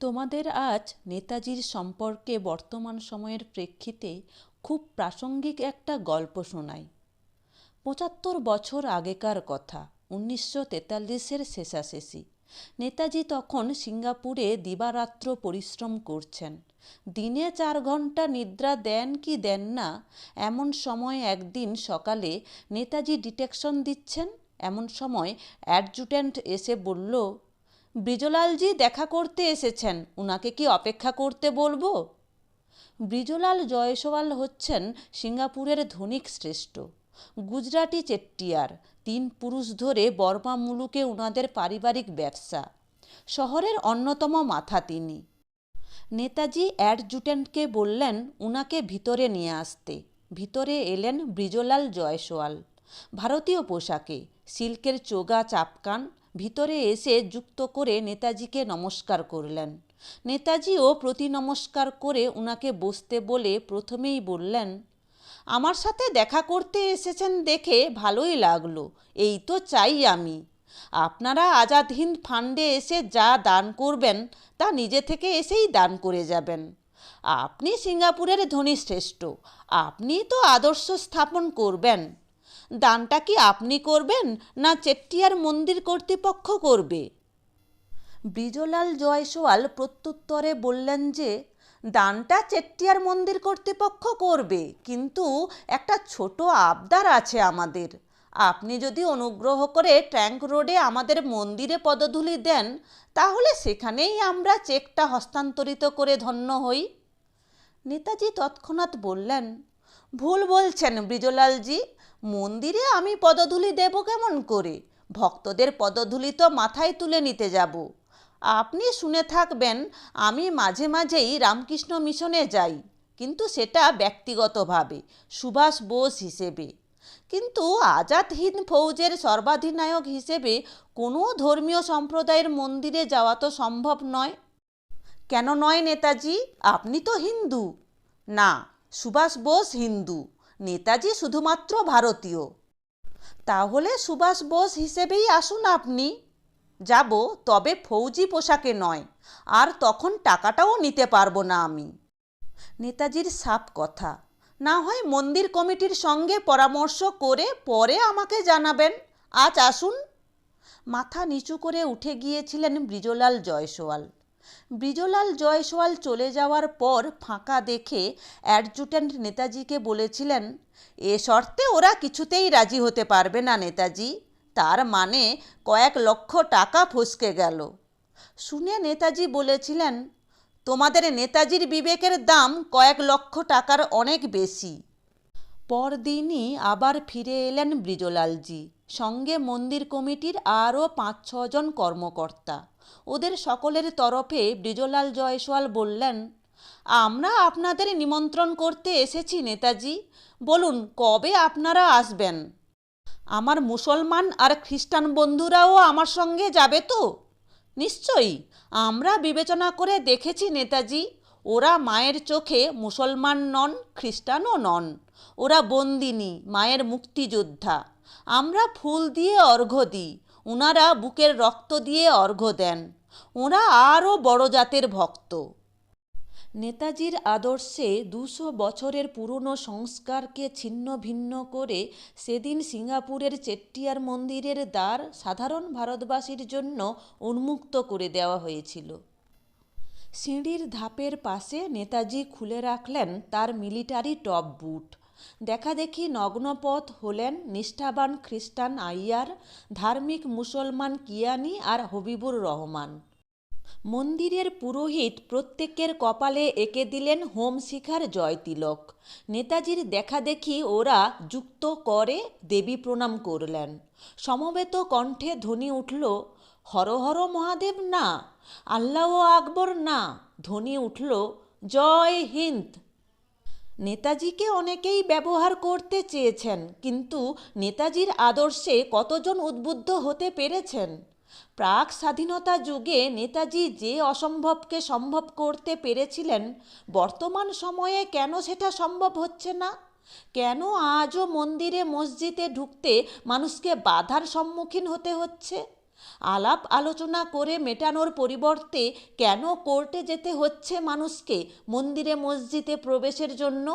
তোমাদের আজ নেতাজির সম্পর্কে বর্তমান সময়ের প্রেক্ষিতে খুব প্রাসঙ্গিক একটা গল্প শোনাই। পঁচাত্তর বছর আগেকার কথা, উনিশশো তেতাল্লিশের শেষাশেষি। নেতাজি তখন সিঙ্গাপুরে দিবারাত্র পরিশ্রম করছেন। দিনে চার ঘণ্টা নিদ্রা দেন কি দেন না, এমন সময় একদিন সকালে নেতাজি ডিটেকশন দিচ্ছেন, এমন সময় অ্যাডজুট্যান্ট এসে বলল ব্রিজলালজি দেখা করতে এসেছেন। উনাকে কি অপেক্ষা করতে বলব? ব্রিজলাল জয়সওয়াল হচ্ছেন সিঙ্গাপুরের ধনিক শ্রেষ্ঠ। গুজরাটি চেট্টিয়ার, তিন পুরুষ ধরে বর্মা মুলুকে উনাদের পারিবারিক ব্যবসা। শহরের অন্যতম মাথা তিনি। নেতাজি অ্যাডজুট্যান্টকে বললেন, উনাকে ভিতরে নিয়ে আসতে। ভিতরে এলেন ব্রিজলাল জয়সওয়াল। ভারতীয় পোশাকে, সিল্কের চোগা চাপকান ভিতরে এসে যুক্ত করে নেতাজিকে নমস্কার করলেন। নেতাজিও প্রতি নমস্কার করে উনাকে বসতে বলে প্রথমেই বললেন, আমার সাথে দেখা করতে এসেছেন দেখে ভালোই লাগল, এই তো চাই আমি। আপনারা আজাদ হিন্দ ফান্ডে এসে যা দান করবেন, তা নিজে থেকে এসেই দান করে যাবেন। আপনি সিঙ্গাপুরের ধনী শ্রেষ্ঠ, আপনি তো আদর্শ স্থাপন করবেন। দানটা কি আপনি করবেন না চেট্টিয়ার মন্দির কর্তৃপক্ষ করবে? ব্রিজলাল জয়সওয়াল প্রত্যুত্তরে বললেন যে, দানটা চেট্টিয়ার মন্দির কর্তৃপক্ষ করবে, কিন্তু একটা ছোট আবদার আছে আমাদের। আপনি যদি অনুগ্রহ করে ট্যাঙ্ক রোডে আমাদের মন্দিরে পদধূলি দেন, তাহলে সেখানেই আমরা চেকটা হস্তান্তরিত করে ধন্য হই। নেতাজি তৎক্ষণাৎ বললেন, ভুল বলছেন ব্রিজলালজি মন্দিরে আমি পদধূলি দেব কেমন করে? ভক্তদের পদধূলি তো মাথায় তুলে নিতে যাব। আপনি শুনে থাকবেন, আমি মাঝে মাঝেই রামকৃষ্ণ মিশনে যাই, কিন্তু সেটা ব্যক্তিগতভাবে, সুভাষ বোস হিসেবে। কিন্তু আজাদ হিন্দ ফৌজের সর্বাধিনায়ক হিসেবে কোনো ধর্মীয় সম্প্রদায়ের মন্দিরে যাওয়া তো সম্ভব নয়। কেন নয় নেতাজি? আপনি তো হিন্দু। না, সুভাষ বোস হিন্দু। নেতাজি শুধুমাত্র ভারতীয়। তাহলে সুভাষ বোস হিসেবেই আসুন আপনি। যাব, তবে ফৌজি পোশাকে নয়, আর তখন টাকাটাও নিতে পারব না আমি। নেতাজির সাপ কথা, না হয় মন্দির কমিটির সঙ্গে পরামর্শ করে পরে আমাকে জানাবেন। আজ আসুন। মাথা নিচু করে উঠে গিয়েছিলেন ব্রিজলাল জয়সওয়াল। ব্রিজলাল জয়সওয়াল চলে যাওয়ার পর ফাঁকা দেখে অ্যাডজুট্যান্ট নেতাজিকে বলেছিলেন, এ শর্তে ওরা কিছুতেই রাজি হতে পারবে না নেতাজি। তার মানে কয়েক লক্ষ টাকা ফসকে গেল। শুনে নেতাজি বলেছিলেন, তোমাদের নেতাজির বিবেকের দাম কয়েক লক্ষ টাকার অনেক বেশি। পরদিনই আবার ফিরে এলেন ব্রিজলালজি। সঙ্গে মন্দির কমিটির আরও পাঁচ ছজন কর্মকর্তা। ওদের সকলের তরফে ব্রিজলাল জয়সওয়াল বললেন, আমরা আপনাদের নিমন্ত্রণ করতে এসেছি নেতাজি। বলুন, কবে আপনারা আসবেন? আমার মুসলমান আর খ্রিস্টান বন্ধুরাও আমার সঙ্গে যাবে তো? নিশ্চয়ই। আমরা বিবেচনা করে দেখেছি নেতাজি, ওরা মায়ের চোখে মুসলমান নন, খ্রিস্টানও নন। ওরা বন্দিনী, মায়ের মুক্তিযোদ্ধা। আমরা ফুল দিয়ে অর্ঘ্য দিই। ওনারা বুকের রক্ত দিয়ে অর্ঘ্য দেন। ওরা আরও বড় জাতের ভক্ত। নেতাজির আদর্শে দুশো বছরের পুরনো সংস্কারকে ছিন্ন ভিন্ন করে সেদিন সিঙ্গাপুরের চেট্টিয়ার মন্দিরের দ্বার সাধারণ ভারতবাসীর জন্য উন্মুক্ত করে দেওয়া হয়েছিল। সিঁড়ির ধাপের পাশে নেতাজি খুলে রাখলেন তার মিলিটারি টপ বুট। দেখা দেখি নগ্নপথ হলেন নিষ্ঠাবান খ্রিস্টান আইয়ার, ধার্মিক মুসলমান কিয়ানি আর হবিবুর রহমান। মন্দিরের পুরোহিত প্রত্যেকের কপালে এঁকে দিলেন হোম শিখার জয়তিলক নেতাজির দেখা দেখি ওরা যুক্ত করে দেবী প্রণাম করলেন। সমবেত কণ্ঠে ধ্বনি উঠল, হর হর মহাদেব না, আল্লাহ আকবর না। ধ্বনি উঠল, জয় হিন্দ। নেতাজিকে অনেকেই ব্যবহার করতে চেয়েছেন, কিন্তু নেতাজির আদর্শে কতজন উদ্বুদ্ধ হতে পেরেছেন? প্রাক স্বাধীনতা যুগে নেতাজি যে অসম্ভবকে সম্ভব করতে পেরেছিলেন, বর্তমান সময়ে কেন সেটা সম্ভব হচ্ছে না? কেন আজও মন্দিরে মসজিদে ঢুকতে মানুষকে বাধার সম্মুখীন হতে হচ্ছে? আলাপ আলোচনা করে মেটানোর পরিবর্তে কেন কোর্টে যেতে হচ্ছে মানুষকে? মন্দিরে মসজিদে প্রবেশের জন্য